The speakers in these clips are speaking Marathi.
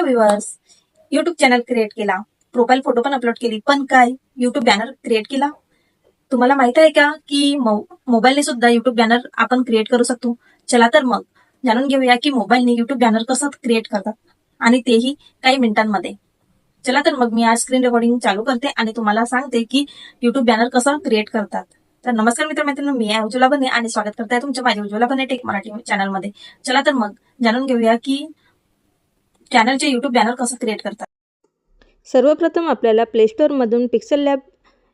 Hello viewers YouTube channel create केला. प्रोफाईल फोटो पण अपलोड केली. पण काय? युट्यूब बॅनर क्रिएट केला. तुम्हाला माहीत आहे का की मोबाईलने सुद्धा युट्यूब बॅनर आपण क्रिएट करू शकतो? चला तर मग जाणून घेऊया की मोबाईलने युट्यूब बॅनर कसं क्रिएट करतात. आणि तेही काही मिनिटांमध्ये. चला तर मग मी आज स्क्रीन रेकॉर्डिंग चालू करते आणि तुम्हाला सांगते की युट्यूब बॅनर कसं क्रिएट करतात. तर नमस्कार मित्र मैत्रिणी मी आहे उज्ज्वला बने आणि स्वागत करताय तुमच्या माझ्या उज्ज्वला बने टेक मराठी चॅनलमध्ये चला तर मग जाणून घेऊया की चॅनलचे युट्यूब बॅनर कसं क्रिएट करतात? सर्वप्रथम आपल्याला प्ले स्टोअरमधून पिक्सल लॅब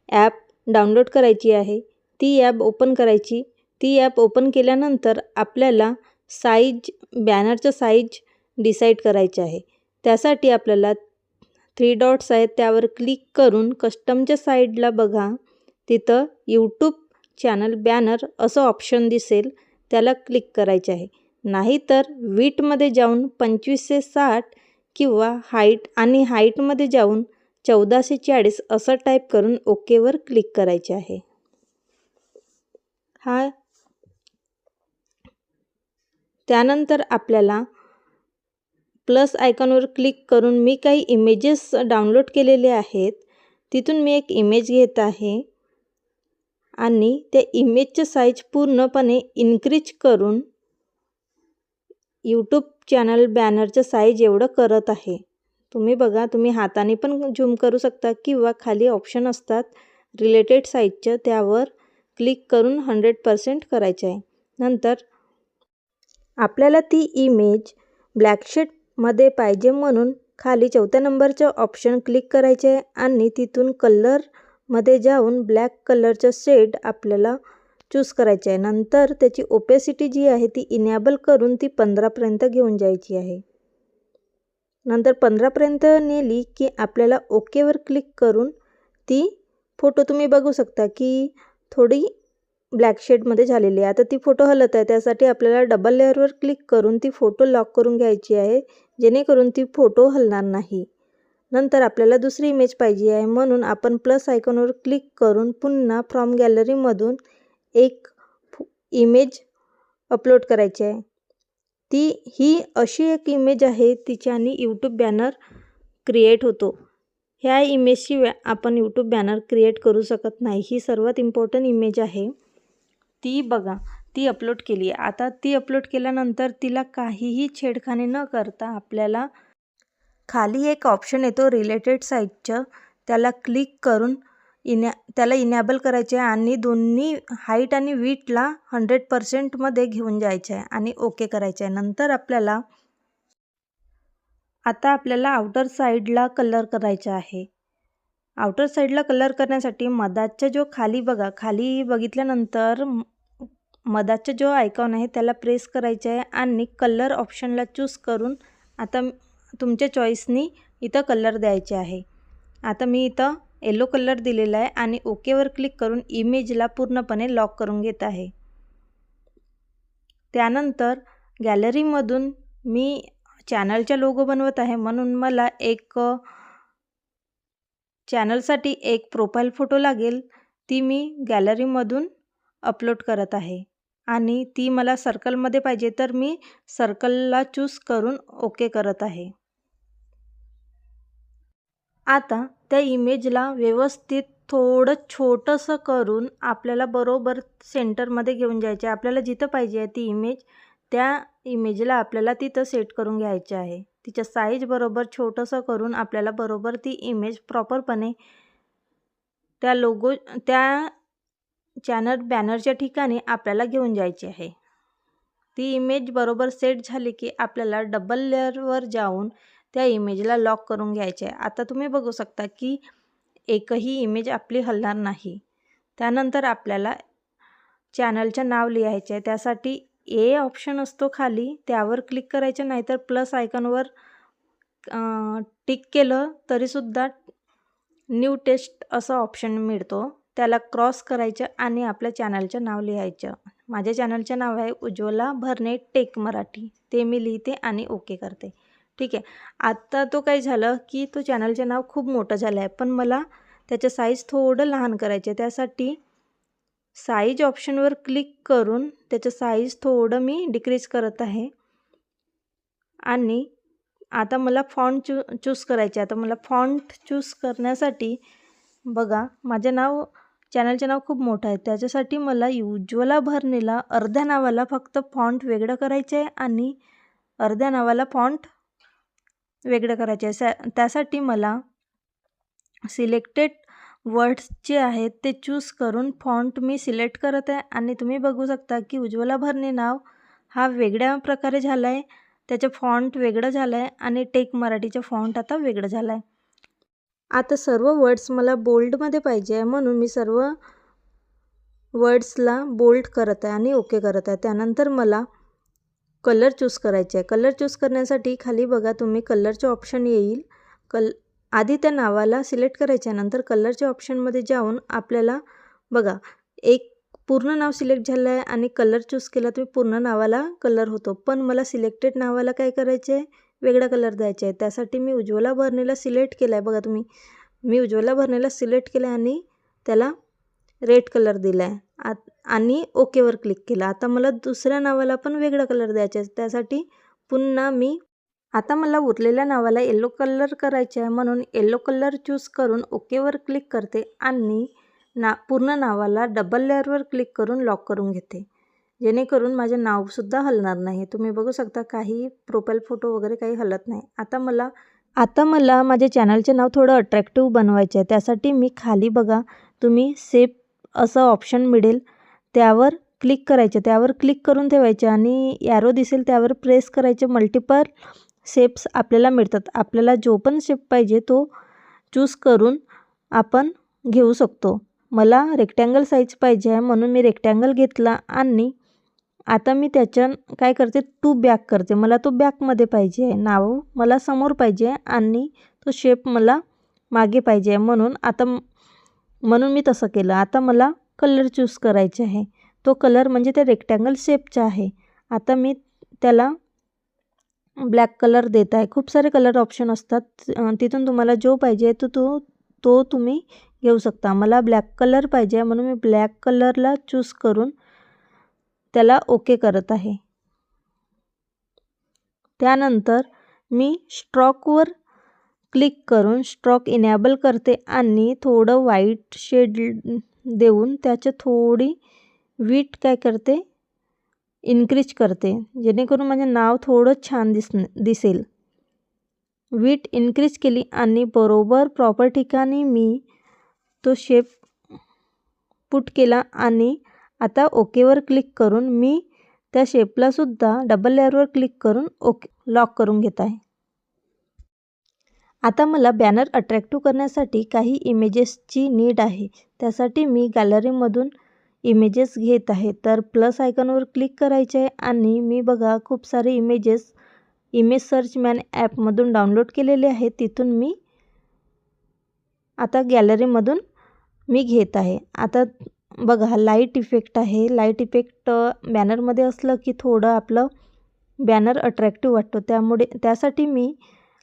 ॲप डाउनलोड करायची आहे. ती ॲप ओपन करायची. ती ॲप ओपन केल्यानंतर आपल्याला साईज बॅनरचं साईज डिसाईड करायचे आहे. त्यासाठी आपल्याला थ्री डॉट्स आहेत. त्यावर क्लिक करून कस्टमच्या साईडला बघा. तिथं यूट्यूब चॅनल बॅनर असं ऑप्शन दिसेल. त्याला क्लिक करायचे आहे. नाहीतर वीटमध्ये जाऊन पंचवीसशे साठ किंवा हाईट आणि हाईटमध्ये जाऊन चौदाशे चाळीस असं टाईप करून ओकेवर क्लिक करायचे आहे. हा त्यानंतर आपल्याला प्लस आयकॉनवर क्लिक करून मी काही इमेजेस डाउनलोड केलेले आहेत. तिथून मी एक इमेज घेत आहे आणि त्या इमेजचं साईज पूर्णपणे इन्क्रीज करून यूट्यूब चॅनल बॅनरचं साईज एवढं करत आहे. तुम्ही बघा तुम्ही हाताने पण झूम करू शकता किंवा खाली ऑप्शन असतात रिलेटेड साईजचं त्यावर क्लिक करून हंड्रेड पर्सेंट करायचे आहे. नंतर आपल्याला ती इमेज ब्लॅकशेटमध्ये पाहिजे म्हणून खाली चौथ्या नंबरचं ऑप्शन क्लिक करायचे आहे आणि तिथून कलरमध्ये जाऊन ब्लॅक कलरचं शेड आपल्याला चूज करायचे आहे. नंतर त्याची ओपेसिटी जी आहे ती इनेबल करून ती पंधरापर्यंत घेऊन जायची आहे. नंतर पंधरापर्यंत नेली की आपल्याला ओकेवर क्लिक करून ती फोटो तुम्ही बघू शकता की थोडी ब्लॅक शेडमध्ये झालेली आहे. आता ती फोटो हलत आहे त्यासाठी आपल्याला डबल लेअरवर क्लिक करून ती फोटो लॉक करून घ्यायची आहे जेणेकरून ती फोटो हलणार नाही. नंतर आपल्याला दुसरी इमेज पाहिजे आहे म्हणून आपण प्लस आयकॉनवर क्लिक करून पुन्हा फ्रॉम गॅलरीमधून एक इमेज अपलोड करायची आहे. ती ही अशी एक इमेज आहे तिच्याने यूट्यूब बॅनर क्रिएट होतो. ह्या इमेजशिवाय आपण यूट्यूब बॅनर क्रिएट करू शकत नाही. ही सर्वात इम्पॉर्टंट इमेज आहे. ती बघा ती अपलोड केली. आहे आता ती अपलोड केल्यानंतर तिला काहीही छेडखानी न करता आपल्याला खाली एक ऑप्शन येतो रिलेटेड साईटचं त्याला क्लिक करून इनॅ त्याला इनॅबल करायचे आहे आणि दोन्ही हाईट आणि वीटला हंड्रेड पर्सेंटमध्ये घेऊन जायचे आहे आणि ओके करायचे आहे. नंतर आपल्याला आता आपल्याला आउटर साईडला कलर करायचा आहे. आउटर साईडला कलर करण्यासाठी मधाचा जो खाली बघा खाली बघितल्यानंतर मधाचा जो आयकॉन आहे त्याला प्रेस करायचा आहे आणि कलर ऑप्शनला चूज करून आता तुमच्या चॉईसनी इथं कलर द्यायचे आहे. आता मी इथं येलो कलर दिलेला आहे आणि ओकेवर क्लिक करून इमेजला पूर्णपणे लॉक करून घेत आहे. त्यानंतर गॅलरीमधून मी चॅनलचा लोगो बनवत आहे. म्हणून मला एक चॅनलसाठी एक प्रोफाईल फोटो लागेल. ती मी गॅलरीमधून अपलोड करत आहे. आणि ती मला सर्कलमध्ये पाहिजे तर मी सर्कलला चूज करून ओके करत आहे. आता त्या इमेजला व्यवस्थित थोडं छोटंसं करून आपल्याला बरोबर सेंटरमध्ये घेऊन जायचे आहे आपल्याला जिथं पाहिजे आहे ती इमेज त्या इमेजला आपल्याला तिथं सेट करून घ्यायची आहे. तिच्या साईज बरोबर छोटंसं करून आपल्याला बरोबर ती इमेज प्रॉपरपणे त्या लोगो त्या चॅनल बॅनरच्या ठिकाणी आपल्याला घेऊन जायची आहे. ती इमेज बरोबर सेट झाली की आपल्याला डबल लेअरवर जाऊन त्या इमेजला लॉक करून घ्यायचे आहे. आता तुम्ही बघू शकता की एकही इमेज आपली हलणार नाही. त्यानंतर आपल्याला चॅनलचं नाव लिहायचे आहे. त्यासाठी ए ऑप्शन असतो खाली. त्यावर क्लिक करायचं नाहीतर प्लस आयकॉनवर टिक केलं तरीसुद्धा न्यू टेस्ट असं ऑप्शन मिळतो. त्याला क्रॉस करायचं आणि आपल्या चॅनलचं नाव लिहायचं. माझ्या चॅनलचं नाव आहे उज्ज्वला भरणे टेक मराठी. ते मी लिहिते आणि ओके करते. ठीक आहे. आत्ता तो काय झालं की तो चॅनलचं नाव खूप मोठं झालं आहे. पण मला त्याचं साईज थोडं लहान करायचं आहे. त्यासाठी साईज ऑप्शनवर क्लिक करून त्याचं साईज थोडं मी डिक्रीज करत आहे. आणि आता मला फॉन्ट चू चूज करायचे आहे. आता मला फॉन्ट चूज करण्यासाठी बघा माझे नाव चॅनलचे नाव खूप मोठं आहे. त्याच्यासाठी मला युज्वला भरणीला अर्ध्या नावाला फक्त फॉन्ट वेगळं करायचं आहे आणि अर्ध्या नावाला फॉन्ट वेगळं करायचे. आहे त्यासाठी मला सिलेक्टेड वर्ड्स जे आहेत ते चूज करून फॉन्ट मी सिलेक्ट करत आहे आणि तुम्ही बघू शकता की उज्ज्वला भरणे नाव हा वेगळ्या प्रकारे झाला आहे त्याचं फॉन्ट वेगळं झालं आहे आणि टेक मराठीचं फॉन्ट आता वेगळं झालं आहे आता सर्व वर्ड्स मला बोल्डमध्ये पाहिजे आहे म्हणून मी सर्व वर्ड्सला बोल्ड करत आहे आणि ओके करत आहे. त्यानंतर मला कलर चूज करायचे आहे. कलर चूज करण्यासाठी खाली बघा तुम्ही कलरचे ऑप्शन येईल. कल आधी त्या नावाला सिलेक्ट करायचे आहे नंतर कलरच्या ऑप्शनमध्ये जाऊन आपल्याला बघा एक पूर्ण नाव सिलेक्ट झालं आहे आणि कलर चूज केला तुम्ही पूर्ण नावाला कलर होतो. पण मला सिलेक्टेड नावाला काय करायचे आहे? वेगळा कलर द्यायचा आहे. त्यासाठी मी उज्ज्वला भरणेला सिलेक्ट केला आहे. बघा तुम्ही मी उज्ज्वला भरणेला सिलेक्ट केलं आहे आणि त्याला रेड कलर दिला आहे आत आणि ओकेवर क्लिक केलं. आता मला दुसऱ्या नावाला पण वेगळा कलर द्यायचा आहे. त्यासाठी पुन्हा मी आता मला उरलेल्या नावाला येल्लो कलर करायचे आहे म्हणून येल्लो कलर चूज करून ओकेवर क्लिक करते आणि ना पूर्ण नावाला डबल लेअरवर क्लिक करून लॉक करून घेते. जेणेकरून माझे नावसुद्धा हलणार नाही. तुम्ही बघू शकता काही प्रोफाईल फोटो वगैरे काही हलत नाही. आता मला आता मला माझ्या चॅनलचे नाव थोडं अट्रॅक्टिव्ह बनवायचे आहे. त्यासाठी मी खाली बघा. तुम्ही सेप असं ऑप्शन मिळेल. त्यावर क्लिक करायचे. त्यावर क्लिक करून ठेवायचे आणि ॲरो दिसेल त्यावर प्रेस करायचे. मल्टिपल शेप्स आपल्याला मिळतात. आपल्याला जो पण शेप पाहिजे तो चूज करून आपण घेऊ शकतो. मला रेक्टँगल साईज पाहिजे आहे म्हणून मी रेक्टँगल घेतला आणि आता मी त्याच्या काय करते? टू बॅक करते. मला तो बॅकमध्ये पाहिजे आहे. नाव मला समोर पाहिजे आहे आणि तो शेप मला मागे पाहिजे आहे म्हणून आता म्हणून मी तसं केलं. आता मला कलर चूज करायचे आहे. तो कलर म्हणजे त्या रेक्टँगल शेपचा आहे. आता मी त्याला ब्लॅक कलर देत आहे. खूप सारे कलर ऑप्शन असतात. तिथून तुम्हाला जो पाहिजे तो तो तो तुम्ही घेऊ शकता. मला ब्लॅक कलर पाहिजे म्हणून मी ब्लॅक कलरला चूज करून त्याला ओके करत आहे. त्यानंतर मी स्ट्रॉकवर क्लिक करून स्ट्रॉक इनेबल करते आणि थोडं व्हाईट शेड देऊन त्याचे थोडी वीट काय करते? इन्क्रीज करते. जेणेकरून माझे नाव थोडं छान दिस दिसेल. वीट इन्क्रीज केली आणि बरोबर प्रॉपर ठिकाणी मी तो शेप पुट केला आणि आता ओकेवर क्लिक करून मी त्या शेपलासुद्धा डबल लेअरवर क्लिक करून ओके लॉक करून घेत आहे. आता मला बॅनर अट्रॅक्टिव्ह करण्यासाठी काही इमेजेसची नीड आहे. त्यासाठी मी गॅलरीमधून इमेजेस घेत आहे. तर प्लस आयकॉनवर क्लिक करायचे आहे आणि मी बघा खूप सारे इमेजेस इमेज सर्च मॅन ॲपमधून डाउनलोड केलेले आहे तिथून मी आता गॅलरीमधून मी घेत आहे. आता बघा लाइट इफेक्ट आहे. लाइट इफेक्ट बॅनरमध्ये असलं की थोडं आपलं बॅनर अट्रॅक्टिव्ह वाटतो. त्यामुळे त्यासाठी मी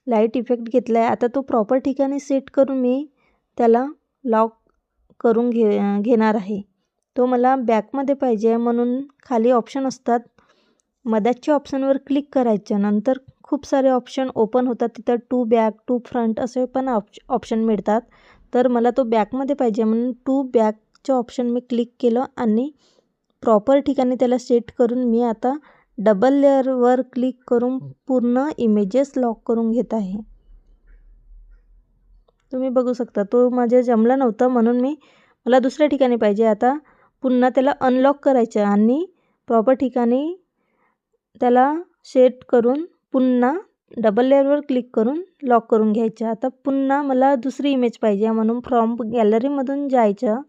लाइट इफेक्ट घेतला आहे. आता तो प्रॉपर ठिकाणी सेट करून मी त्याला लॉक करून घे घेणार आहे. तो मला बॅकमध्ये पाहिजे आहे म्हणून खाली ऑप्शन असतात. मध्याच्या ऑप्शनवर क्लिक करायचं. नंतर खूप सारे ऑप्शन ओपन होतात. तिथं टू बॅक टू फ्रंट असे पण ऑप्श ऑप्शन मिळतात. तर मला तो बॅकमध्ये पाहिजे म्हणून टू बॅकचं ऑप्शन मी क्लिक केलं आणि प्रॉपर ठिकाणी त्याला सेट करून मी आता डबल लेअरवर क्लिक करून पूर्ण इमेजेस लॉक करून घेत आहे. तुम्ही बघू शकता तो माझ्या जमला नव्हतं म्हणून मी मला दुसऱ्या ठिकाणी पाहिजे. आता पुन्हा त्याला अनलॉक करायचं आणि प्रॉपर ठिकाणी त्याला सेट करून पुन्हा डबल लेअरवर क्लिक करून लॉक करून घ्यायचं. आता पुन्हा मला दुसरी इमेज पाहिजे म्हणून फ्रॉम गॅलरीमधून जायचं.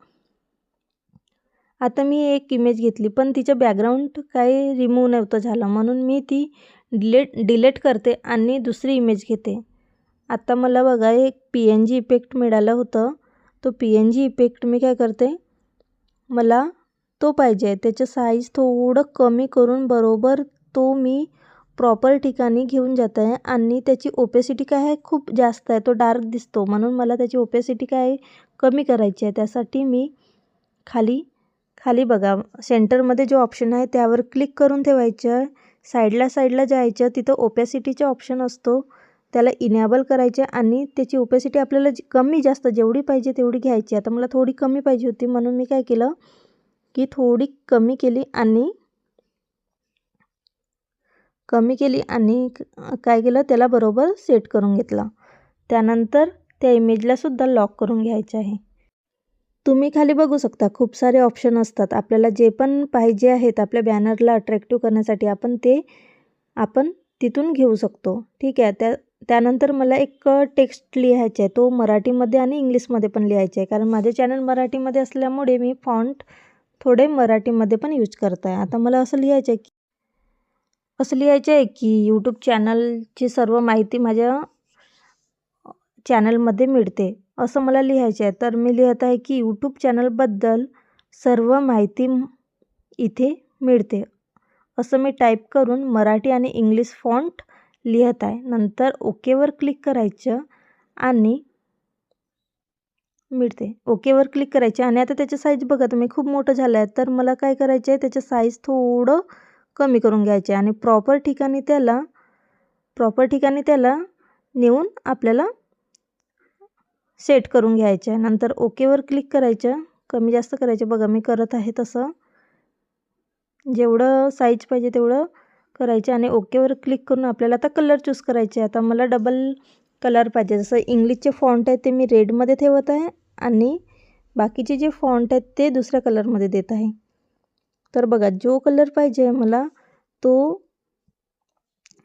आता मी एक इमेज घेतली पण तिचं बॅकग्राऊंड काही रिमूव्ह नव्हतं झालं. म्हणून मी ती डिलेट डिलेट करते आणि दुसरी इमेज घेते. आता मला बघा एक पी एन जी इफेक्ट मिळालं होतं. तो पी एन जी इफेक्ट मी काय करते? मला तो पाहिजे आहे. त्याचं साईज थोडं कमी करून बरोबर तो मी प्रॉपर ठिकाणी घेऊन जात आहे आणि त्याची ओपेसिटी काय आहे? खूप जास्त आहे. तो डार्क दिसतो. म्हणून मला त्याची ओपेसिटी काय कमी करायची आहे. त्यासाठी मी खाली खाली बघा. सेंटरमध्ये जो ऑप्शन आहे त्यावर क्लिक करून ठेवायचं. आहे साईडला साईडला जायचं. तिथं ओपॅसिटीचा ऑप्शन असतो. त्याला इनेबल करायचे आणि त्याची ओपॅसिटी आपल्याला कमी जास्त जेवढी पाहिजे तेवढी घ्यायची. आता मला थोडी कमी पाहिजे होती. म्हणून मी काय केलं की थोडी कमी केली आणि कमी केली आणि काय केलं? त्याला बरोबर सेट करून घेतलं. त्यानंतर त्या इमेजलासुद्धा लॉक करून घ्यायचं आहे. तुम्ही खाली बघू शकता खूप सारे ऑप्शन असतात. आपल्याला जे पण पाहिजे आहेत आपल्या बॅनरला अट्रॅक्टिव्ह करण्यासाठी आपण ते आपण तिथून घेऊ शकतो. ठीक आहे त्या त्यानंतर मला एक टेक्स्ट लिहायचा आहे. तो मराठीमध्ये आणि इंग्लिशमध्ये पण लिहायचा आहे. कारण माझे चॅनल मराठीमध्ये असल्यामुळे मी फॉन्ट थोडे मराठीमध्ये पण यूज करत आहे आता मला असं लिहायचं आहे की असं लिहायचं आहे की यूट्यूब चॅनलची सर्व माहिती माझ्या चॅनलमध्ये मिळते. असं मला लिहायचं आहे. तर मी लिहित आहे की यूट्यूब चॅनलबद्दल सर्व माहिती इथे मिळते. असं मी टाईप करून मराठी आणि इंग्लिश फॉन्ट लिहित आहे. नंतर ओकेवर क्लिक करायचं आणि मिळते. ओकेवर क्लिक करायचे आणि आता त्याचं साईज बघा तुम्ही खूप मोठं झालं आहे. तर मला काय करायचं आहे त्याचं साईज थोडं कमी करून घ्यायचे आणि प्रॉपर ठिकाणी त्याला प्रॉपर ठिकाणी त्याला नेऊन आपल्याला सेट करून घ्यायचं. आहे नंतर ओकेवर क्लिक करायचं. कमी जास्त करायचं. बघा मी करत आहे तसं. जेवढं साईज पाहिजे तेवढं करायचं आणि ओकेवर क्लिक करून आपल्याला आता कलर चूज करायचे. आहे आता मला डबल कलर पाहिजे. जसं इंग्लिशचे फॉन्ट आहे ते मी रेडमध्ये ठेवत आहे आणि बाकीचे जे फॉन्ट आहेत ते दुसऱ्या कलरमध्ये देत आहे. तर बघा जो कलर पाहिजे मला तो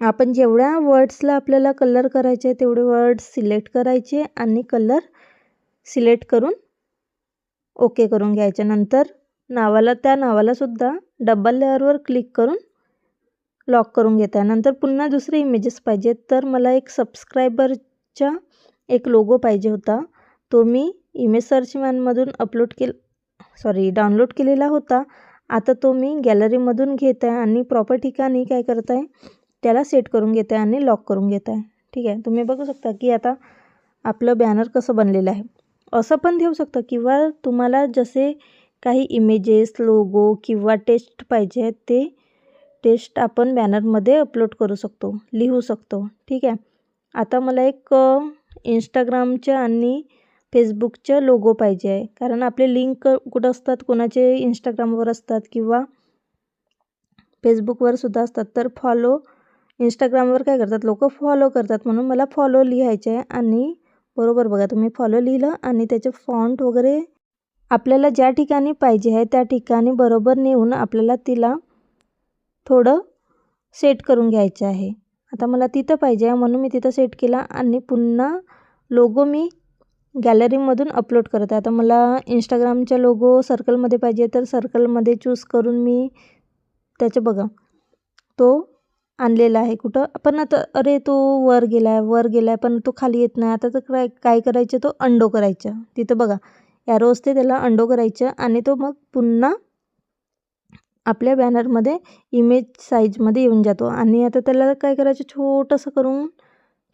आपण जेवढ्या वर्ड्सला आपल्याला कलर करायचे आहे तेवढे वर्ड्स सिलेक्ट करायचे आणि कलर सिलेक्ट करून ओके करून घ्यायचे. नंतर नावाला त्या नावालासुद्धा डबल लेअरवर क्लिक करून लॉक करून घेता नंतर पुन्हा दुसरे इमेजेस पाहिजेत. तर मला एक सबस्क्रायबरचा एक लोगो पाहिजे होता. तो मी इमेज सर्च मॅनमधून अपलोड केल सॉरी डाउनलोड केलेला होता. आता तो मी गॅलरीमधून घेत आहे आणि प्रॉपर ठिकाणी काय करत आहे त्याला सेट करून घेते आणि लॉक करून घेत आहे ठीक आहे? तुम्ही बघू शकता की आता आपलं बॅनर कसं बनलेलं आहे. असं पण देऊ शकता किंवा तुम्हाला जसे काही इमेजेस लोगो किंवा टेस्ट पाहिजे आहेत ते टेस्ट आपण बॅनरमध्ये अपलोड करू शकतो लिहू शकतो. ठीक आहे? आता मला एक इंस्टाग्रामच्या आणि फेसबुकचं लोगो पाहिजे आहे. कारण आपले लिंक कुठं असतात कोणाचे इंस्टाग्रामवर असतात किंवा फेसबुकवर सुद्धा असतात. तर फॉलो इंस्टाग्रामवर काय करतात लोक? फॉलो करतात. म्हणून मला फॉलो लिहायचे आहे आणि बरोबर बघा तुम्ही फॉलो लिहिलं आणि त्याचे फॉन्ट वगैरे आपल्याला ज्या ठिकाणी पाहिजे आहे त्या ठिकाणी बरोबर नेऊन आपल्याला तिला थोडं सेट करून घ्यायचं आहे. आता मला तिथं पाहिजे आहे म्हणून मी तिथं सेट केला आणि पुन्हा लोगो मी गॅलरीमधून अपलोड करत आहे. आता मला इंस्टाग्रामच्या लोगो सर्कलमध्ये पाहिजे तर सर्कलमध्ये चूज करून मी त्याचं बघा. तो आणलेला आहे कुठं? पण आता अरे तो वर गेला आहे वर गेला आहे पण तो खाली येत नाही. आता तर काय काय करायचं? तो अंडो करायचं. तिथं बघा ॲरो असते त्याला अंडो करायचं आणि तो मग पुन्हा आपल्या बॅनरमध्ये इमेज साईजमध्ये येऊन जातो. आणि आता त्याला काय करायचं? छोटंसं करून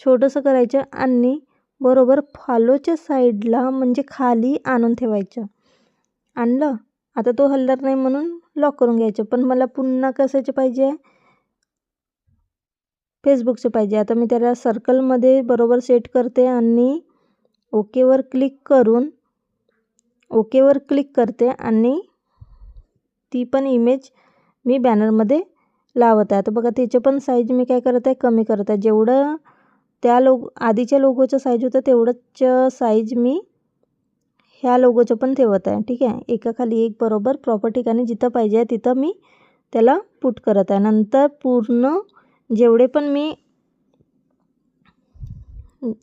छोटंसं करायचं आणि बरोबर फॉलोच्या साईडला म्हणजे खाली आणून ठेवायचं. आणलं? आता तो हलणार नाही म्हणून लॉक करून घ्यायचं. पण मला पुन्हा कशाचे पाहिजे? फेसबुकचे पाहिजे. आता मी त्याला सर्कलमध्ये बरोबर सेट करते आणि ओकेवर क्लिक करून ओकेवर क्लिक करते आणि ती पण इमेज मी बॅनरमध्ये लावत आहे. आता बघा त्याचे पण साईज मी काय करत आहे? कमी करत आहे. जेवढं त्या लोग आधीच्या लोगोचं साईज होतं तेवढंच साईज मी ह्या लोगोचं पण ठेवत आहे. ठीक आहे? एकाखाली एक बरोबर प्रॉपर ठिकाणी जिथं पाहिजे आहे तिथं मी त्याला पुट करत आहे. नंतर पूर्ण जेवढे पण मी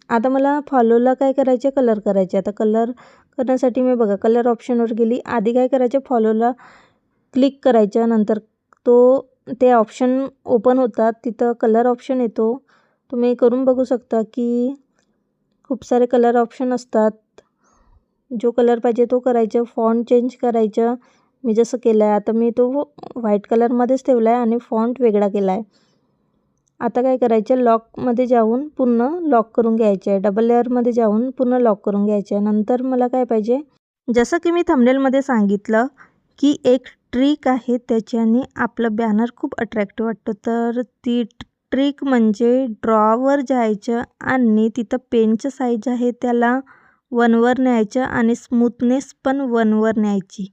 आता मला फॉलोला काय करायचे? कलर करायचे. आता कलर करण्यासाठी मी बघा कलर ऑप्शनवर गेली. आधी काय करायचे? फॉलोला क्लिक करायचं नंतर तो ते ऑप्शन ओपन होतात. तिथं कलर ऑप्शन येतो. तुम्ही करून बघू शकता की खूप सारे कलर ऑप्शन असतात. जो कलर पाहिजे तो करायचं. फॉन्ट चेंज करायचं. मी जसं केलं आहे आता मी तो व्हाईट कलरमध्येच ठेवला आहे आणि फॉन्ट वेगळा केला आहे आता काय करायचं? लॉकमध्ये जाऊन पूर्ण लॉक करून घ्यायचे आहे. डबल लेअरमध्ये जाऊन पूर्ण लॉक करून घ्यायचे आहे. नंतर मला काय पाहिजे? जसं की मी थंबनेलमध्ये सांगितलं की एक ट्रिक आहे त्याच्याने आपलं बॅनर खूप अट्रॅक्टिव्ह वाटतं. तर ती ट्रिक म्हणजे ड्रॉवर जायचं आणि तिथं पेनचं साईज आहे त्याला वनवर न्यायचं आणि स्मूथनेस पण वनवर न्यायची.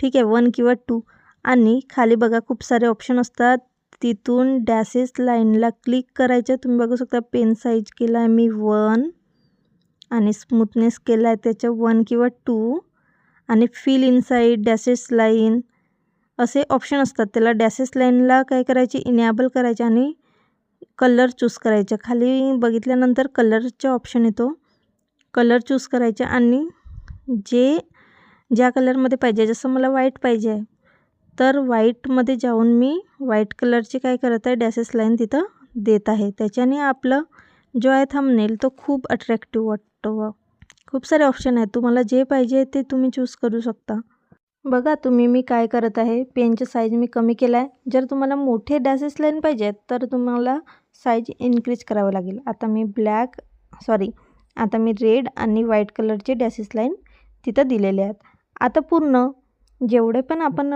ठीक आहे? वन किंवा टू आणि खाली बघा खूप सारे ऑप्शन असतात. तिथून डॅसेस लाईनला क्लिक करायचं तुम्ही बघू शकता पेन साईज केला आहे मी वन आणि स्मूथनेस केला आहे त्याच्या वन किंवा टू आणि फिल इनसाईड डॅसेस लाईन. असे ऑप्शन असतात. त्याला डॅसेस लाईनला काय करायचे? इनेबल करायचे आणि कलर चूज करायचा. खाली बघितल्यानंतर कलरचा ऑप्शन येतो. कलर चूज करायचे आणि जे ज्या कलरमध्ये पाहिजे जसं मला व्हाईट पाहिजे आहे तर व्हाईटमध्ये जाऊन मी व्हाईट कलरची काय करत आहे डॅसेस लाईन तिथं देत आहे. त्याच्याने आपलं जो आहे थंबनेल तो खूप अट्रॅक्टिव्ह वाटतो खूप सारे ऑप्शन आहेत. तुम्हाला जे पाहिजे ते तुम्ही चूज करू शकता. बघा तुम्ही मी काय करत आहे पेनचे साईज मी कमी केला आहे जर तुम्हाला मोठे डॅसेस लाईन पाहिजे आहेत तर तुम्हाला साईज इन्क्रीज करावं लागेल. आता मी ब्लॅक सॉरी आता मी रेड आणि व्हाईट कलरचे डॅसेस लाईन तिथं दिलेले आहेत. आता पूर्ण जेवढे पण आपण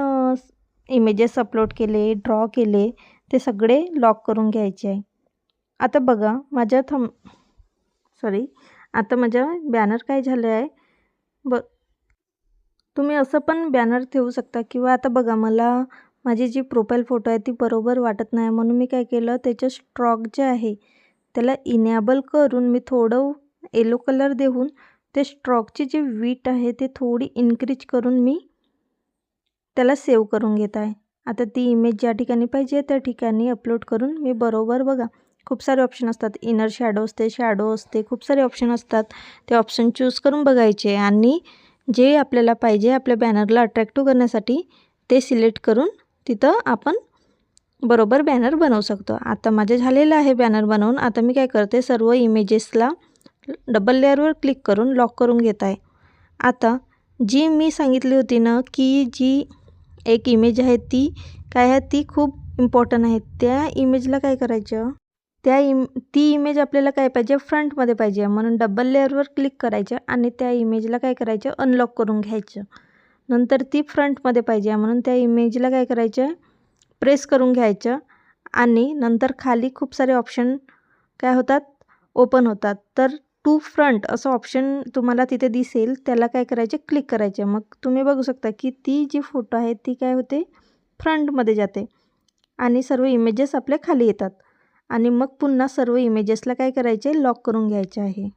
इमेजेस अपलोड केले ड्रॉ केले ते सगळे लॉक करून घ्यायचे आहे. आता बघा माझ्या थम सॉरी आता माझ्या बॅनर काय झालं आहे? ब तुम्ही असं पण बॅनर ठेवू शकता किंवा आता बघा मला माझी जी प्रोफाईल फोटो आहे ती बरोबर वाटत नाही. म्हणून मी काय केलं त्याचं स्ट्रॉक जे आहे त्याला इनेबल करून मी थोडं येलो कलर देऊन ते स्ट्रॉकची जी वीट आहे ते थोडी इन्क्रीज करून मी त्याला सेव्ह करून घेत आहे. आता ती इमेज ज्या ठिकाणी पाहिजे त्या ठिकाणी अपलोड करून मी बरोबर बघा. खूप सारे ऑप्शन असतात. इनर शॅडो असते शॅडो असते खूप सारे ऑप्शन असतात. ते ऑप्शन चूज करून बघायचे आणि जे आपल्याला पाहिजे आपल्या बॅनरला अट्रॅक्टिव्ह करण्यासाठी ते सिलेक्ट करून तिथं आपण बरोबर बॅनर बनवू शकतो. आता माझे झालेलं आहे बॅनर बनवून. आता मी काय करते? सर्व इमेजेसला डबल लेअरवर क्लिक करून लॉक करून घेत आहे. आता जी मी सांगितली होती ना की जी एक इमेज आहे ती. काय आहे? ती खूप इम्पॉर्टंट आहे. त्या इमेजला काय करायचं? त्या इम ती इमेज आपल्याला काय पाहिजे? फ्रंटमध्ये पाहिजे. म्हणून डबल लेअरवर क्लिक करायचं आणि त्या इमेजला काय करायचं? अनलॉक करून घ्यायचं. नंतर ती फ्रंटमध्ये पाहिजे. म्हणून त्या इमेजला काय करायचं? प्रेस करून घ्यायचं आणि नंतर खाली खूप सारे ऑप्शन काय होतात? ओपन होतात. तर टू फ्रंट असं ऑप्शन तुम्हाला तिथे दिसेल त्याला काय करायचे? क्लिक करायचे. मग तुम्ही बघू शकता की ती जी फोटो आहे ती काय होते? फ्रंटमध्ये जाते. आणि सर्व इमेजेस आपल्या खाली येतात. आणि मग पुन्हा सर्व इमेजेसला काय करायचे? लॉक करून घ्यायचे आहे.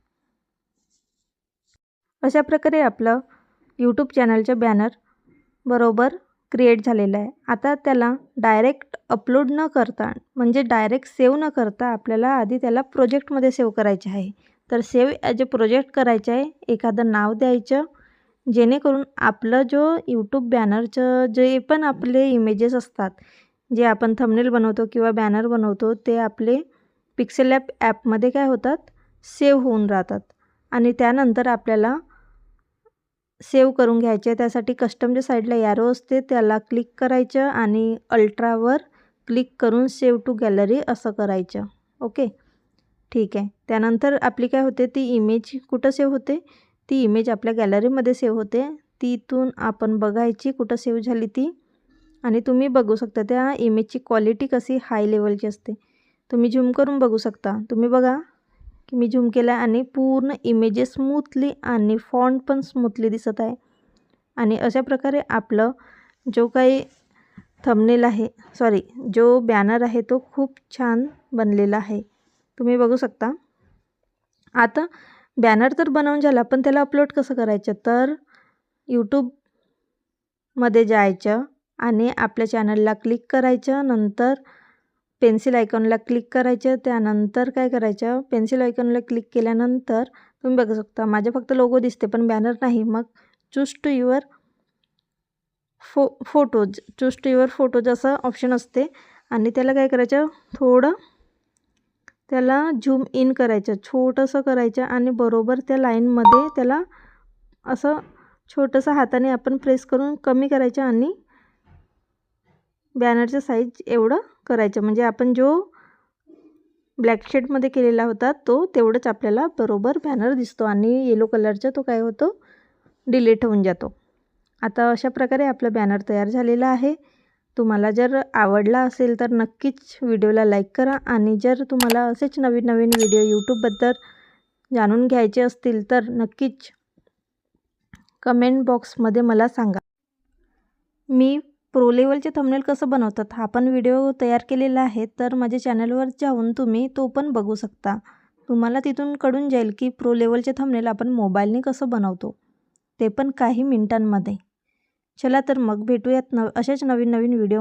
अशा प्रकारे आपलं यूट्यूब चॅनलचं बॅनर बरोबर क्रिएट झालेलं आहे. आता त्याला डायरेक्ट अपलोड न करता म्हणजे डायरेक्ट सेव्ह न करता आपल्याला आधी त्याला प्रोजेक्टमध्ये सेव्ह करायचे आहे. तर सेव्ह ॲज अ प्रोजेक्ट करायचं आहे. एखादं नाव द्यायचं. जेणेकरून आपलं जो यूट्यूब बॅनरचं जे पण आपले इमेजेस असतात जे आपण थंबनेल बनवतो किंवा बॅनर बनवतो ते आपले पिक्सेल ॲप ॲपमध्ये काय होतात? सेव्ह होऊन राहतात. आणि त्यानंतर आपल्याला सेव्ह करून घ्यायचे. त्यासाठी कस्टमच्या साईडला यारो असते त्याला क्लिक करायचं आणि अल्ट्रावर क्लिक करून सेव्ह टू गॅलरी असं करायचं. ओके ठीक आहे. त्यानंतर आपली काय होते ती इमेज कुठं सेव्ह होते? ती इमेज आपल्या गॅलरीमध्ये सेव्ह होते. तिथून आपण बघायची कुठं सेव्ह झाली ती. आणि तुम्ही बघू शकता त्या इमेजची क्वालिटी कशी हाय लेवलची असते. तुम्ही झूम करून बघू शकता. तुम्ही बघा की मी झूम केला आणि पूर्ण इमेजेस स्मूथली आणि फॉन्ट पण स्मूथली दिसत आहे. आणि अशा प्रकारे आपलं जो काही थंबनेल आहे सॉरी जो बॅनर आहे तो खूप छान बनलेला आहे. तुम्ही बघू शकता. आता बॅनर तर बनवून झाला पण त्याला अपलोड कसं करायचं? तर यूट्यूबमध्ये जायचं आणि आपल्या चॅनलला क्लिक करायचं नंतर पेन्सिल आयकॉनला क्लिक करायचं त्यानंतर काय करायचं? पेन्सिल आयकॉनला क्लिक केल्यानंतर तुम्ही बघू शकता माझे फक्त लोगो दिसते पण बॅनर नाही. मग चूज टू युअर फो photos choose to your photos असं ऑप्शन असते. आणि त्याला काय करायचं? थोडं त्याला झूम इन करायचं छोटंसं करायचं आणि बरोबर त्या लाईनमध्ये त्याला असं छोटंसं हाताने आपण प्रेस करून कमी करायचं आणि बॅनरचं साईज एवढं करायचं. म्हणजे आपण जो ब्लॅक शेडमध्ये केलेला होता तो तेवढंच आपल्याला बरोबर बॅनर दिसतो आणि येलो कलरचा तो काय होतो डिलीट होऊन जातो. आता अशा प्रकारे आपलं बॅनर तयार झालेला आहे. तुम्हाला जर आवडला असेल तर नक्कीच व्हिडिओला लाईक करा आणि जर तुम्हाला असेच नवीन नवीन व्हिडिओ यूट्यूबबद्दल जाणून घ्यायचे असतील तर नक्कीच कमेंट बॉक्समध्ये मला सांगा. मी प्रो लेवलचे थंबनेल कसं बनवतात हा पण व्हिडिओ तयार केलेला आहे तर माझ्या चॅनलवर जाऊन तुम्ही तो पण बघू शकता. तुम्हाला तिथून कळून जाईल की प्रो लेवलचे थंबनेल आपण मोबाईलने कसं बनवतो ते पण काही मिनिटांमध्ये. चला तर मग भेटूयात न अशाच नवीन नवीन व्हिडिओ